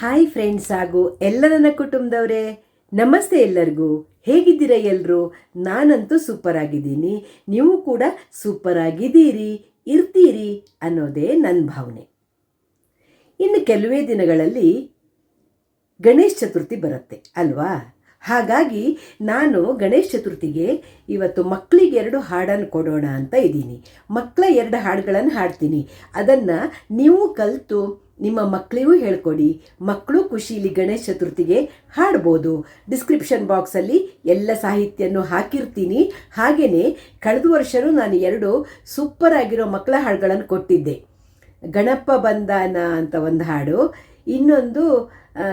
Hi friends ಹಾಗೂ ಎಲ್ಲ ನನ್ನ ಕುಟುಂಬದವರೇ, ನಮಸ್ತೆ ಎಲ್ಲರಿಗೂ. ಹೇಗಿದ್ದೀರಾ ಎಲ್ಲರೂ ನಾನಂತೂ ಸೂಪರ್ ಆಗಿದ್ದೀನಿ. ನೀವು ಕೂಡ ಸೂಪರ್ ಆಗಿದ್ದೀರಿ, ಇರ್ತೀರಿ ಅನ್ನೋದೇ ನನ್ನ ಭಾವನೆ. ಇನ್ನು ಕೆಲವೇ ದಿನಗಳಲ್ಲಿ ಗಣೇಶ ಚತುರ್ಥಿ ಬರುತ್ತೆ, ಅಲ್ವಾ? ಹಾಗಾಗಿ ನಾನು ಗಣೇಶ ಚತುರ್ಥಿಗೆ ಇವತ್ತು ಮಕ್ಕಳಿಗೆ ಎರಡು ಹಾಡನ್ನು ಕೊಡೋಣ ಅಂತ ಇದ್ದೀನಿ. ಮಕ್ಕಳ ಎರಡು ಹಾಡುಗಳನ್ನು ಹಾಡ್ತೀನಿ. ಅದನ್ನು ನೀವು ಕಲಿತು ನಿಮ್ಮ ಮಕ್ಕಳಿಗೂ ಹೇಳ್ಕೊಡಿ. ಮಕ್ಕಳು ಖುಷಿಲಿ ಗಣೇಶ ಚತುರ್ಥಿಗೆ ಹಾಡ್ಬೋದು. ಡಿಸ್ಕ್ರಿಪ್ಷನ್ ಬಾಕ್ಸಲ್ಲಿ ಎಲ್ಲ ಸಾಹಿತ್ಯನೂ ಹಾಕಿರ್ತೀನಿ. ಹಾಗೆಯೇ ಕಳೆದ ವರ್ಷವೂ ನಾನು ಎರಡು ಸೂಪರ್ ಆಗಿರೋ ಮಕ್ಕಳ ಹಾಡುಗಳನ್ನು ಕೊಟ್ಟಿದ್ದೆ. ಗಣಪ ಬಂದಾನ ಅಂತ ಒಂದು ಹಾಡು. ಇನ್ನೊಂದು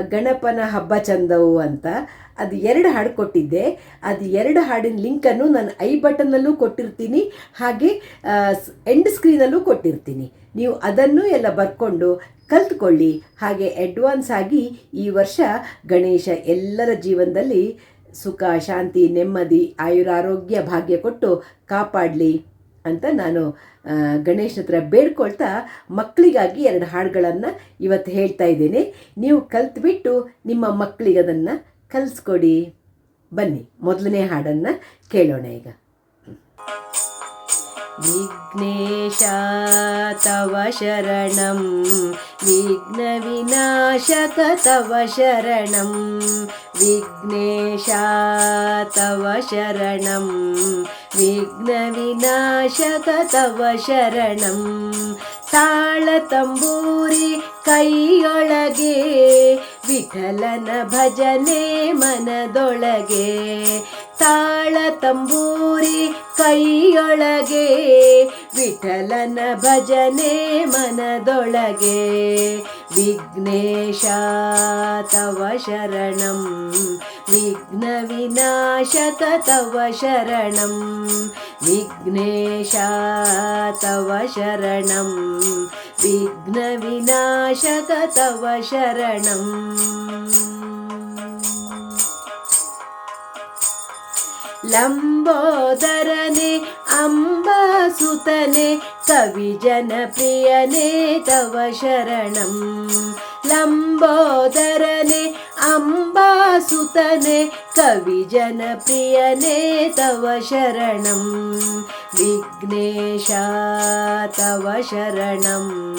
ಗಣಪನ ಹಬ್ಬ ಚಂದವು ಅಂತ. ಅದು ಎರಡು ಹಾಡು ಕೊಟ್ಟಿದ್ದೆ. ಅದು ಎರಡು ಹಾಡಿನ ಲಿಂಕನ್ನು ನಾನು ಐ ಬಟನ್ನಲ್ಲೂ ಕೊಟ್ಟಿರ್ತೀನಿ. ಹಾಗೆ ಎಂಡ್ ಸ್ಕ್ರೀನಲ್ಲೂ ಕೊಟ್ಟಿರ್ತೀನಿ. ನೀವು ಅದನ್ನು ಎಲ್ಲ ಬರ್ಕೊಂಡು ಕಲ್ತ್ಕೊಳ್ಳಿ. ಹಾಗೆ ಅಡ್ವಾನ್ಸ್ ಆಗಿ ಈ ವರ್ಷ ಗಣೇಶ ಎಲ್ಲರ ಜೀವನದಲ್ಲಿ ಸುಖ, ಶಾಂತಿ, ನೆಮ್ಮದಿ, ಆಯುರಾರೋಗ್ಯ ಭಾಗ್ಯ ಕೊಟ್ಟು ಕಾಪಾಡಲಿ. ಅಂತ ನಾನು ಗಣೇಶನ ಗಣೇಶ ಹತ್ರ ಬೇಡ್ಕೊಳ್ತಾ ಮಕ್ಕಳಿಗಾಗಿ ಎರಡು ಹಾಡುಗಳನ್ನು ಇವತ್ತು ಹೇಳ್ತಾ ಇದ್ದೇನೆ. ನೀವು ಕಲ್ತ್ಬಿಟ್ಟು ನಿಮ್ಮ ಮಕ್ಕಳಿಗೆ ಅದನ್ನು ಕಲಿಸ್ಕೊಡಿ. ಬನ್ನಿ, ಮೊದಲನೇ ಹಾಡನ್ನು ಕೇಳೋಣ ಈಗ. ವಿಘ್ನೇಶ, ತವ ಶರಣಂ. ವಿಘ್ನ ವಿನಾಶಕ, ತವ ಶರಣಂ. ವಿಘ್ನೇಶ, ತವ ಶರಣಂ. ವಿಘ್ನ ವಿನಾಶಕ ತವ ಶರಣಂ ತಾಳ ತಂಬೂರಿ ಕೈಯೊಳಗೆ ವಿಠಲನ ಭಜನೆ ಮನದೊಳಗೆ ತಾಳ ತಂಬೂರಿ ಕೈಯೊಳಗೆ ವಿಠಲನ ಭಜನೆ ಮನದೊಳಗೆ ವಿಘ್ನೇಶ ತವ ಶರಣಂ ವಿಘ್ನ ವಿನಾಶಕ ತವ ಶರಣಂ ವಿಘ್ನೇಶ ತವ ಶರಣಂ ವಿಘ್ನ ವಿನಾಶಕ ತವ ಲಂಬೋದರನೆ ಅಂಬಾಸುತನೆ ಕವಿ ಜನಪ್ರಿಯನೇ ತವ ಶರಣಂ. ಲಂಬೋದರನೆ ಅಂಬಾಸುತನೆ ಕವಿ ಜನಪ್ರಿಯನೇ ತವ ಶರಣಂ. विघ्नेशा तव शरणं।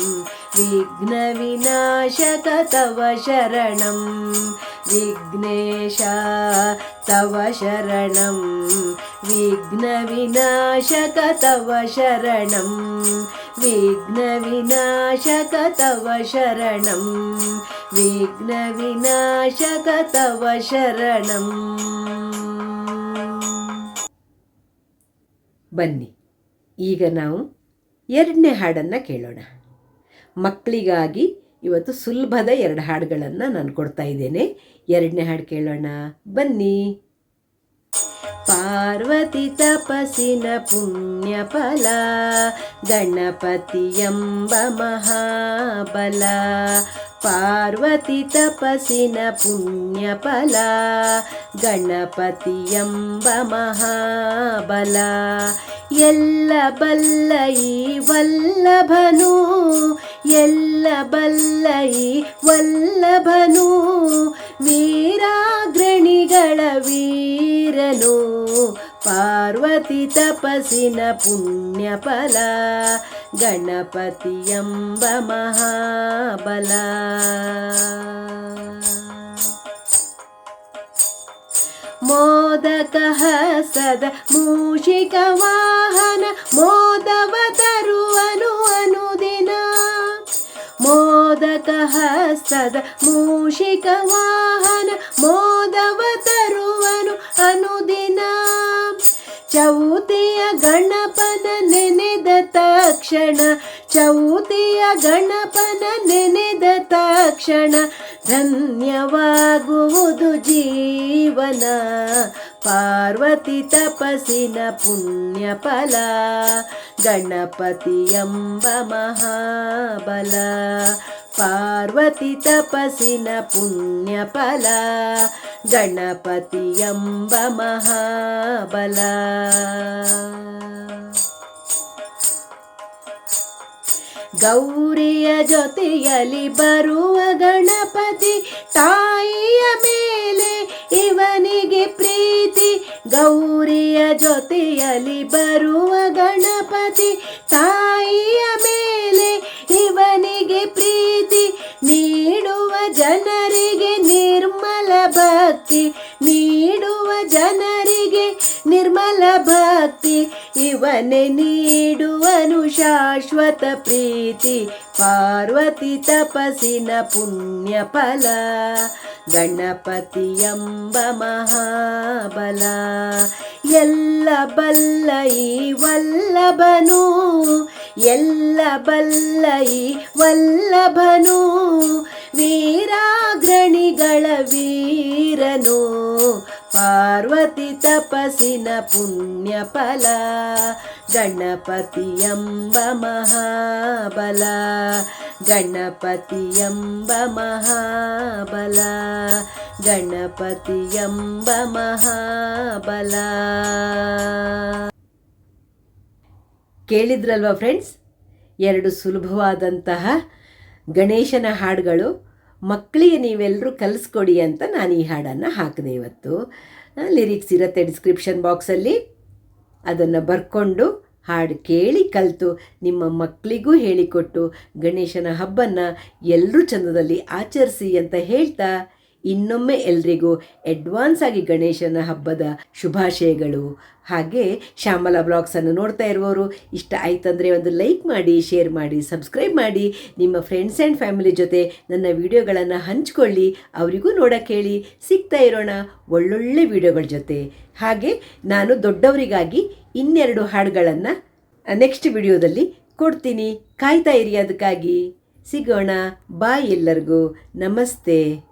विघ्नविनाशक तव शरणं। विघ्नेशा तव शरणं। विघ्नविनाशक तव शरणं। विघ्नविनाशक तव शरणं। विघ्नविनाशक तव शरणम् ಬನ್ನಿ. ಈಗ ನಾವು ಎರಡನೇ ಹಾಡನ್ನು ಕೇಳೋಣ. ಮಕ್ಕಳಿಗಾಗಿ ಇವತ್ತು ಸುಲಭದ ಎರಡು ಹಾಡುಗಳನ್ನು ನಾನು ಕೊಡ್ತಾ ಇದ್ದೇನೆ. ಎರಡನೇ ಹಾಡು ಕೇಳೋಣ. ಬನ್ನಿ. ಪಾರ್ವತಿ ತಪಸ್ಸಿನ ಪುಣ್ಯ ಫಲ ಗಣಪತಿ ಎಂಬ ಮಹಾಬಲ. ಪಾರ್ವತಿ ತಪಸ್ಸಿನ ಪುಣ್ಯ ಫಲ ಗಣಪತಿ ಎಂಬ ಮಹಾಬಲ. ಎಲ್ಲ ಬಲ್ಲ ಈ ವಲ್ಲಭನು, ಎಲ್ಲ ಬಲ್ಲ ವಲ್ಲಭನು. ವಲ್ಲಭನು ವೀರನು ಪಾರ್ವತಿ ತಪಸ್ಸಿನ ಪುಣ್ಯ ಫಲ ಗಣಪತಿ ಮಹಾಬಲ. ಮೋದಕ ಸದ ಮೂಷಿಕ ವಾಹನ ಮೋದವ ತರುವನು ಹಸ್ತದ ಮೂಷಿಕ ವಾಹನ ಮೋದವ ತರುವನು ಅನುದಿನ. ಚೌತಿಯ ಗಣಪನ ನೆನೆದ ತಕ್ಷಣ, ಚೌತಿಯ ಗಣಪನ ನೆನೆದ ತಕ್ಷಣ ಧನ್ಯವಾಗುವುದು ಜೀವನ. ಪಾರ್ವತಿ ತಪಸ್ಸಿನ ಪುಣ್ಯ ಫಲ ಗಣಪತಿ ಎಂಬ ಮಹಾಬಲ. ಪಾರ್ವತಿ ತಪಸಿನ ಪುಣ್ಯ ಫಲ ಗಣಪತಿ ಎಂಬ ಮಹಾಬಲ. ಗೌರಿಯ ಜೊತೆಯಲ್ಲಿ ಬರುವ ಗಣಪತಿ ತಾಯಿಯ ಮೇಲೆ ಇವನಿಗೆ ಪ್ರೀತಿ. ಗೌರಿಯ ಜೊತೆಯಲ್ಲಿ ಬರುವ ಗಣಪತಿ ತಾಯಿಯ ಮೇಲೆ ನೀಡುವ ಜನರಿಗೆ ನಿರ್ಮಲ ಭಕ್ತಿ ನೀಡುವ ಜನರಿಗೆ ನಿರ್ಮಲ ಭಕ್ತಿ, ಇವನೇ ನೀಡುವನು ಶಾಶ್ವತ ಪ್ರೀತಿ, ಪಾರ್ವತಿ ತಪಸಿನ ಪುಣ್ಯ ಫಲ ಗಣಪತಿ ಎಂಬ ಮಹಾಬಲ. ಎಲ್ಲ ಬಲ್ಲ ಈ ವಲ್ಲಭನು, ಎಲ್ಲ ಬಲ್ಲ ಈ ವಲ್ಲಭನು, ವೀರಾಗ್ರಣಿಗಳ ವೀರನು. ಪಾರ್ವತಿ ತಪಸಿನ ಪುಣ್ಯ ಫಲ ಗಣಪತಿ ಎಂಬ ಮಹಾಬಲ ಗಣಪತಿ ಎಂಬ ಮಹಾಬಲ ಗಣಪತಿ ಎಂಬ ಮಹಾಬಲ. ಕೇಳಿದ್ರಲ್ವಾ ಫ್ರೆಂಡ್ಸ್ ಎರಡು ಸುಲಭವಾದಂತಹ ಗಣೇಶನ ಹಾಡುಗಳು ಮಕ್ಕಳಿಗೆ ನೀವೆಲ್ಲರೂ ಕಲಿಸ್ಕೊಡಿ ಅಂತ ನಾನು ಈ ಹಾಡನ್ನು ಹಾಕಿದೆ ಇವತ್ತು. ಲಿರಿಕ್ಸ್ ಇರುತ್ತೆ ಡಿಸ್ಕ್ರಿಪ್ಷನ್ ಬಾಕ್ಸಲ್ಲಿ ಅದನ್ನು ಬರ್ಕೊಂಡು ಹಾಡು ಕೇಳಿ ಕಲಿತು, ನಿಮ್ಮ ಮಕ್ಕಳಿಗೂ ಹೇಳಿಕೊಟ್ಟು, ಗಣೇಶನ ಹಬ್ಬನ ಎಲ್ಲರೂ ಚಂದದಲ್ಲಿ ಆಚರಿಸಿ ಅಂತ ಹೇಳ್ತಾ ಇನ್ನೊಮ್ಮೆ ಎಲ್ರಿಗೂ ಅಡ್ವಾನ್ಸ್ ಆಗಿ ಗಣೇಶನ ಹಬ್ಬದ ಶುಭಾಶಯಗಳು. ಹಾಗೆ ಶ್ಯಾಮಲಾ ಬ್ಲಾಗ್ಸನ್ನು ನೋಡ್ತಾ ಇರುವವರು ಇಷ್ಟ ಆಯ್ತಂದರೆ ಒಂದು ಲೈಕ್ ಮಾಡಿ ಶೇರ್ ಮಾಡಿ ಸಬ್ಸ್ಕ್ರೈಬ್ ಮಾಡಿ, ನಿಮ್ಮ ಫ್ರೆಂಡ್ಸ್ ಆ್ಯಂಡ್ ಫ್ಯಾಮಿಲಿ ಜೊತೆ ನನ್ನ ವಿಡಿಯೋಗಳನ್ನು ಹಂಚ್ಕೊಳ್ಳಿ, ಅವರಿಗೂ ನೋಡೋಕ್ಕೆ ಹೇಳಿ ಸಿಗ್ತಾ ಇರೋಣ ಒಳ್ಳೊಳ್ಳೆ ವಿಡಿಯೋಗಳ ಜೊತೆ. ಹಾಗೆ ನಾನು ದೊಡ್ಡವರಿಗಾಗಿ ಇನ್ನೆರಡು ಹಾಡುಗಳನ್ನು ನೆಕ್ಸ್ಟ್ ವಿಡಿಯೋದಲ್ಲಿ ಕೊಡ್ತೀನಿ. ಕಾಯ್ತಾ ಇರಿ ಅದಕ್ಕಾಗಿ. ಸಿಗೋಣ. ಬಾಯ್ ಎಲ್ಲರಿಗೂ. ನಮಸ್ತೆ.